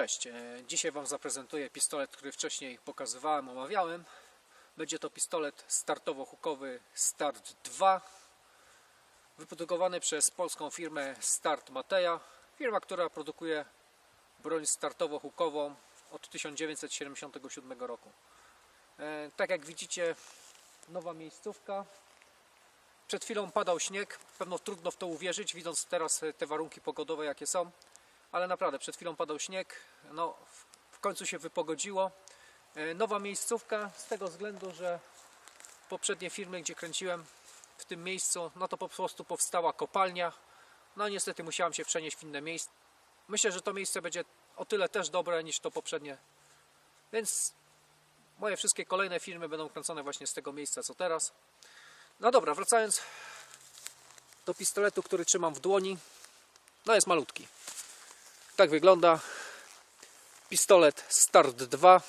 Cześć, e, dzisiaj Wam zaprezentuję pistolet, który wcześniej pokazywałem, omawiałem. Będzie to pistolet startowo-hukowy Start 2, wyprodukowany przez polską firmę Start Mateja. Firma, która produkuje broń startowo-hukową od 1977 roku. E, Tak jak widzicie, nowa miejscówka. Przed chwilą padał śnieg, pewno trudno w to uwierzyć, widząc teraz te warunki pogodowe jakie są ale naprawdę przed chwilą padał śnieg, no w- końcu się wypogodziło. E, Nowa miejscówka z tego względu, że poprzednie firmy, gdzie kręciłem w tym miejscu, no to po prostu powstała kopalnia. No niestety musiałem się przenieść w inne miejsce. Myślę, że to miejsce będzie o tyle też dobre niż to poprzednie. Więc moje wszystkie kolejne filmy będą kręcone właśnie z tego miejsca co teraz. No dobra, wracając do pistoletu, który trzymam w dłoni. No jest malutki. Tak wygląda pistolet Start 2.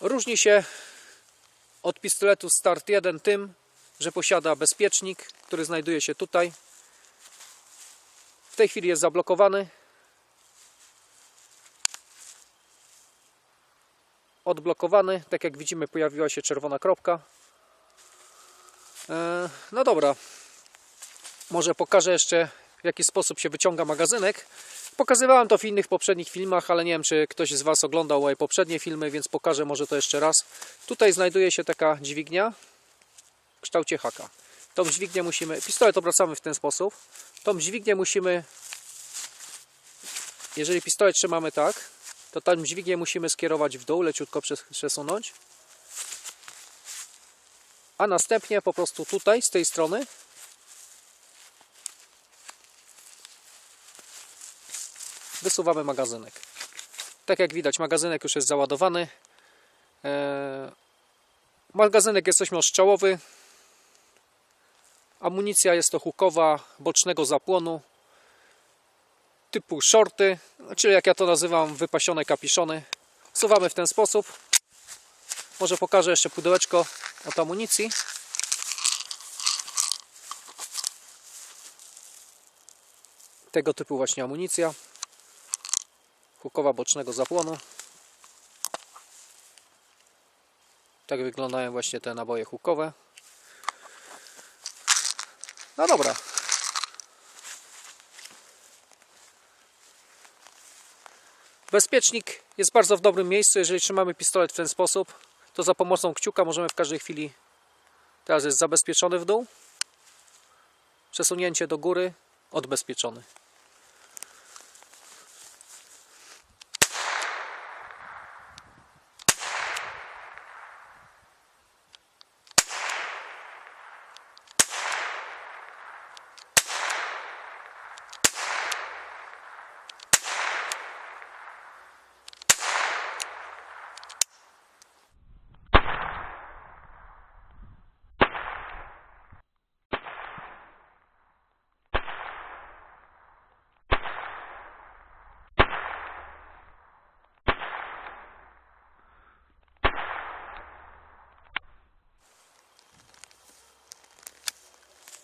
Różni się od pistoletu Start 1 tym, że posiada bezpiecznik, który znajduje się tutaj. W tej chwili jest zablokowany. Odblokowany, tak jak widzimy pojawiła się czerwona kropka. E, No dobra, może pokażę jeszcze w jaki sposób się wyciąga magazynek. Pokazywałem to w innych poprzednich filmach, ale nie wiem, czy ktoś z Was oglądał moje poprzednie filmy, więc pokażę może to jeszcze raz. Tutaj znajduje się taka dźwignia w kształcie haka. Tą dźwignię musimy, pistolet obracamy w ten sposób. Tą dźwignię musimy, jeżeli pistolet trzymamy tak, to tą dźwignię musimy skierować w dół, leciutko przes- przesunąć. A następnie po prostu tutaj, z tej strony, wysuwamy magazynek. Tak jak widać, magazynek już jest załadowany. Eee, Magazynek jest ośmiostrzałowy. Amunicja jest to hukowa bocznego zapłonu typu shorty, czyli jak ja to nazywam, wypasione kapiszony. Wsuwamy w ten sposób. Może pokażę jeszcze pudełeczko od amunicji. Tego typu właśnie amunicja hukowa bocznego zapłonu. Tak wyglądają właśnie te naboje hukowe. No dobra. Bezpiecznik jest bardzo w dobrym miejscu. Jeżeli trzymamy pistolet w ten sposób, to za pomocą kciuka możemy w każdej chwili. Teraz jest zabezpieczony w dół. Przesunięcie do góry, odbezpieczony.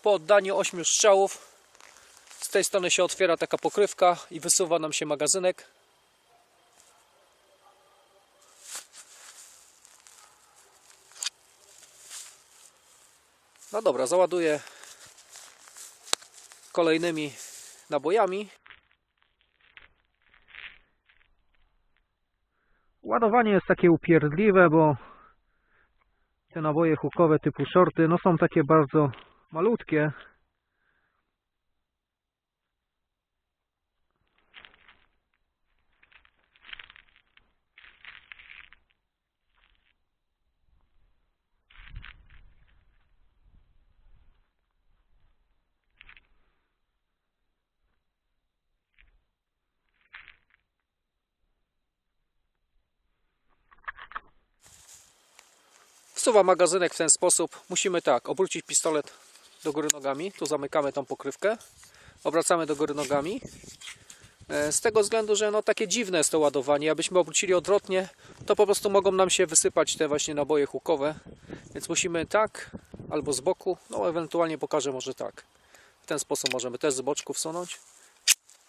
Po oddaniu 8 strzałów z tej strony się otwiera taka pokrywka i wysuwa nam się magazynek. No dobra, załaduję kolejnymi nabojami. Ładowanie jest takie upierdliwe, bo te naboje hukowe typu shorty no są takie bardzo malutkie. Wsuwa magazynek w ten sposób. Musimy tak, obrócić pistolet do góry nogami. Tu zamykamy tą pokrywkę. Obracamy do góry nogami. E, Z tego względu, że no takie dziwne jest to ładowanie. Abyśmy obrócili odwrotnie, to po prostu mogą nam się wysypać te właśnie naboje hukowe. Więc musimy tak, albo z boku, no ewentualnie pokażę może tak. W ten sposób możemy też z boczku wsunąć.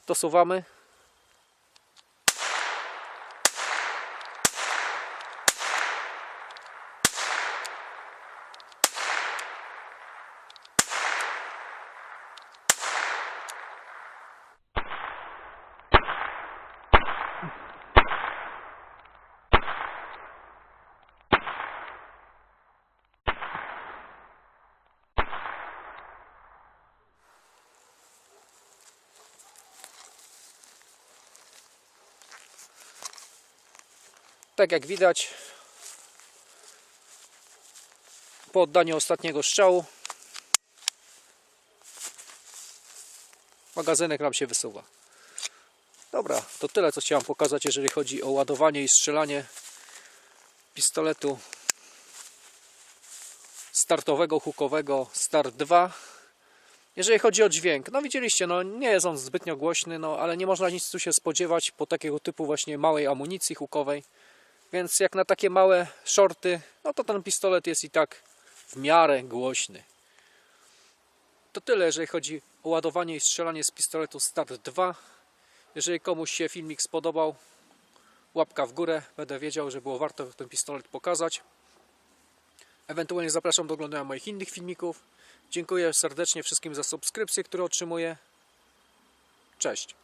Dosuwamy. Tak jak widać, po oddaniu ostatniego strzału magazynek nam się wysuwa. Dobra, to tyle co chciałem pokazać, jeżeli chodzi o ładowanie i strzelanie pistoletu startowego, hukowego Start 2. Jeżeli chodzi o dźwięk, no widzieliście, no nie jest on zbytnio głośny, no ale nie można nic tu się spodziewać po takiego typu właśnie małej amunicji hukowej. Więc jak na takie małe shorty, no to ten pistolet jest i tak w miarę głośny. To tyle, jeżeli chodzi o ładowanie i strzelanie z pistoletu Start 2. Jeżeli komuś się filmik spodobał, łapka w górę, będę wiedział, że było warto ten pistolet pokazać. Ewentualnie zapraszam do oglądania moich innych filmików. Dziękuję serdecznie wszystkim za subskrypcję, które otrzymuję. Cześć.